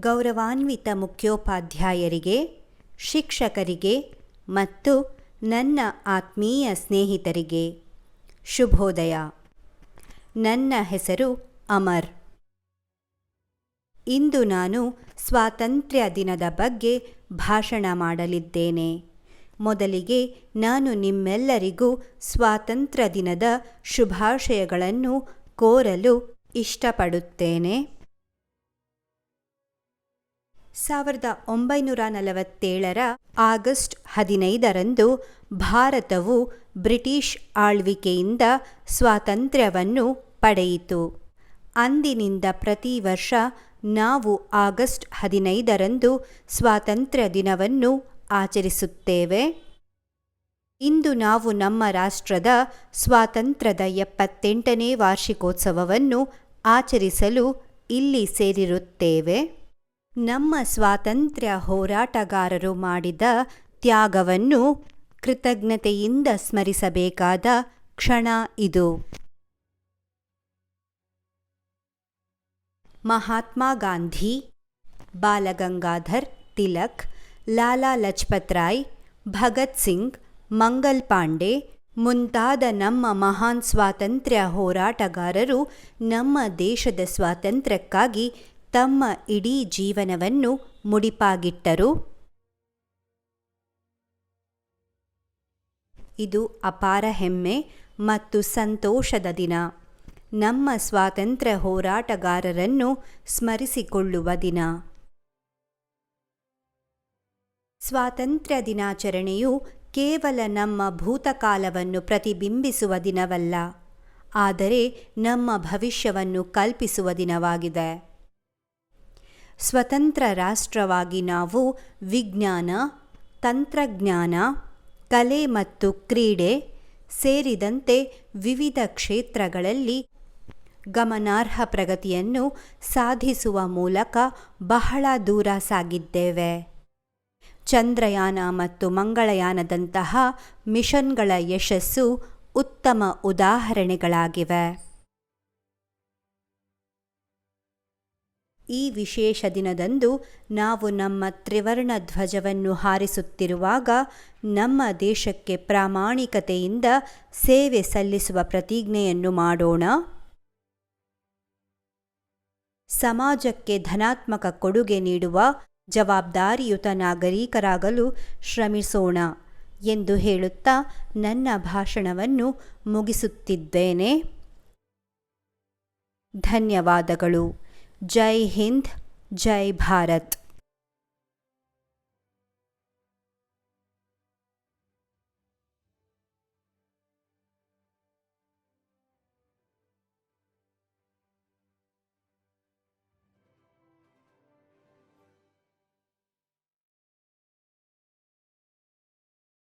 ಗೌರವಾನ್ವಿತ ಮುಖ್ಯೋಪಾಧ್ಯಾಯರಿಗೆ, ಶಿಕ್ಷಕರಿಗೆ ಮತ್ತು ನನ್ನ ಆತ್ಮೀಯ ಸ್ನೇಹಿತರಿಗೆ ಶುಭೋದಯ. ನನ್ನ ಹೆಸರು ಅಮರ್. ಇಂದು ನಾನು ಸ್ವಾತಂತ್ರ್ಯ ದಿನದ ಬಗ್ಗೆ ಭಾಷಣ ಮಾಡಲಿದ್ದೇನೆ. ಮೊದಲಿಗೆ ನಾನು ನಿಮ್ಮೆಲ್ಲರಿಗೂ ಸ್ವಾತಂತ್ರ್ಯ ದಿನದ ಶುಭಾಶಯಗಳನ್ನು ಕೋರಲು ಇಷ್ಟಪಡುತ್ತೇನೆ. ಸಾವಿರದ ಒಂಬೈನೂರ ನಲವತ್ತೇಳರ ಆಗಸ್ಟ್ ಹದಿನೈದರಂದು ಭಾರತವು ಬ್ರಿಟಿಷ್ ಆಳ್ವಿಕೆಯಿಂದ ಸ್ವಾತಂತ್ರ್ಯವನ್ನು ಪಡೆಯಿತು. ಅಂದಿನಿಂದ ಪ್ರತಿ ವರ್ಷ ನಾವು ಆಗಸ್ಟ್ ಹದಿನೈದರಂದು ಸ್ವಾತಂತ್ರ್ಯ ದಿನವನ್ನು ಆಚರಿಸುತ್ತೇವೆ. ಇಂದು ನಾವು ನಮ್ಮ ರಾಷ್ಟ್ರದ ಸ್ವಾತಂತ್ರ್ಯದ ಎಪ್ಪತ್ತೆಂಟನೇ ವಾರ್ಷಿಕೋತ್ಸವವನ್ನು ಆಚರಿಸಲು ಇಲ್ಲಿ ಸೇರಿರುತ್ತೇವೆ. ನಮ್ಮ ಸ್ವಾತಂತ್ರ್ಯ ಹೋರಾಟಗಾರರು ಮಾಡಿದ ತ್ಯಾಗವನ್ನು ಕೃತಜ್ಞತೆಯಿಂದ ಸ್ಮರಿಸಬೇಕಾದ ಕ್ಷಣ ಇದು. ಮಹಾತ್ಮ ಗಾಂಧಿ, ಬಾಲಗಂಗಾಧರ್ ತಿಲಕ್, ಲಾಲಾ ಲಜಪತ್ ರಾಯ್, ಭಗತ್ ಸಿಂಗ್, ಮಂಗಲ್ ಪಾಂಡೆ ಮುಂತಾದ ನಮ್ಮ ಮಹಾನ್ ಸ್ವಾತಂತ್ರ್ಯ ಹೋರಾಟಗಾರರು ನಮ್ಮ ದೇಶದ ಸ್ವಾತಂತ್ರ್ಯಕ್ಕಾಗಿ ತಮ್ಮ ಇಡೀ ಜೀವನವನ್ನು ಮುಡಿಪಾಗಿಟ್ಟರು. ಇದು ಅಪಾರ ಹೆಮ್ಮೆ ಮತ್ತು ಸಂತೋಷದ ದಿನ. ನಮ್ಮ ಸ್ವಾತಂತ್ರ್ಯ ಹೋರಾಟಗಾರರನ್ನು ಸ್ಮರಿಸಿಕೊಳ್ಳುವ ದಿನ. ಸ್ವಾತಂತ್ರ್ಯ ದಿನಾಚರಣೆಯು ಕೇವಲ ನಮ್ಮ ಭೂತಕಾಲವನ್ನು ಪ್ರತಿಬಿಂಬಿಸುವ ದಿನವಲ್ಲ, ಆದರೆ ನಮ್ಮ ಭವಿಷ್ಯವನ್ನು ಕಲ್ಪಿಸುವ ದಿನವಾಗಿದೆ. ಸ್ವತಂತ್ರ ರಾಷ್ಟ್ರವಾಗಿ ನಾವು ವಿಜ್ಞಾನ, ತಂತ್ರಜ್ಞಾನ, ಕಲೆ ಮತ್ತು ಕ್ರೀಡೆ ಸೇರಿದಂತೆ ವಿವಿಧ ಕ್ಷೇತ್ರಗಳಲ್ಲಿ ಗಮನಾರ್ಹ ಪ್ರಗತಿಯನ್ನು ಸಾಧಿಸುವ ಮೂಲಕ ಬಹಳ ದೂರ ಸಾಗಿದ್ದೇವೆ. ಚಂದ್ರಯಾನ ಮತ್ತು ಮಂಗಳಯಾನದಂತಹ ಮಿಷನ್ಗಳ ಯಶಸ್ಸು ಉತ್ತಮ ಉದಾಹರಣೆಗಳಾಗಿವೆ. ಈ ವಿಶೇಷ ದಿನದಂದು ನಾವು ನಮ್ಮ ತ್ರಿವರ್ಣ ಧ್ವಜವನ್ನು ಹಾರಿಸುತ್ತಿರುವಾಗ ನಮ್ಮ ದೇಶಕ್ಕೆ ಪ್ರಾಮಾಣಿಕತೆಯಿಂದ ಸೇವೆ ಸಲ್ಲಿಸುವ ಪ್ರತಿಜ್ಞೆಯನ್ನು ಮಾಡೋಣ. ಸಮಾಜಕ್ಕೆ ಧನಾತ್ಮಕ ಕೊಡುಗೆ ನೀಡುವ ಜವಾಬ್ದಾರಿಯುತ ನಾಗರಿಕರಾಗಲು ಶ್ರಮಿಸೋಣ ಎಂದು ಹೇಳುತ್ತಾ ನನ್ನ ಭಾಷಣವನ್ನು ಮುಗಿಸುತ್ತಿದ್ದೇನೆ. ಧನ್ಯವಾದಗಳು. जय हिंद जय भारत।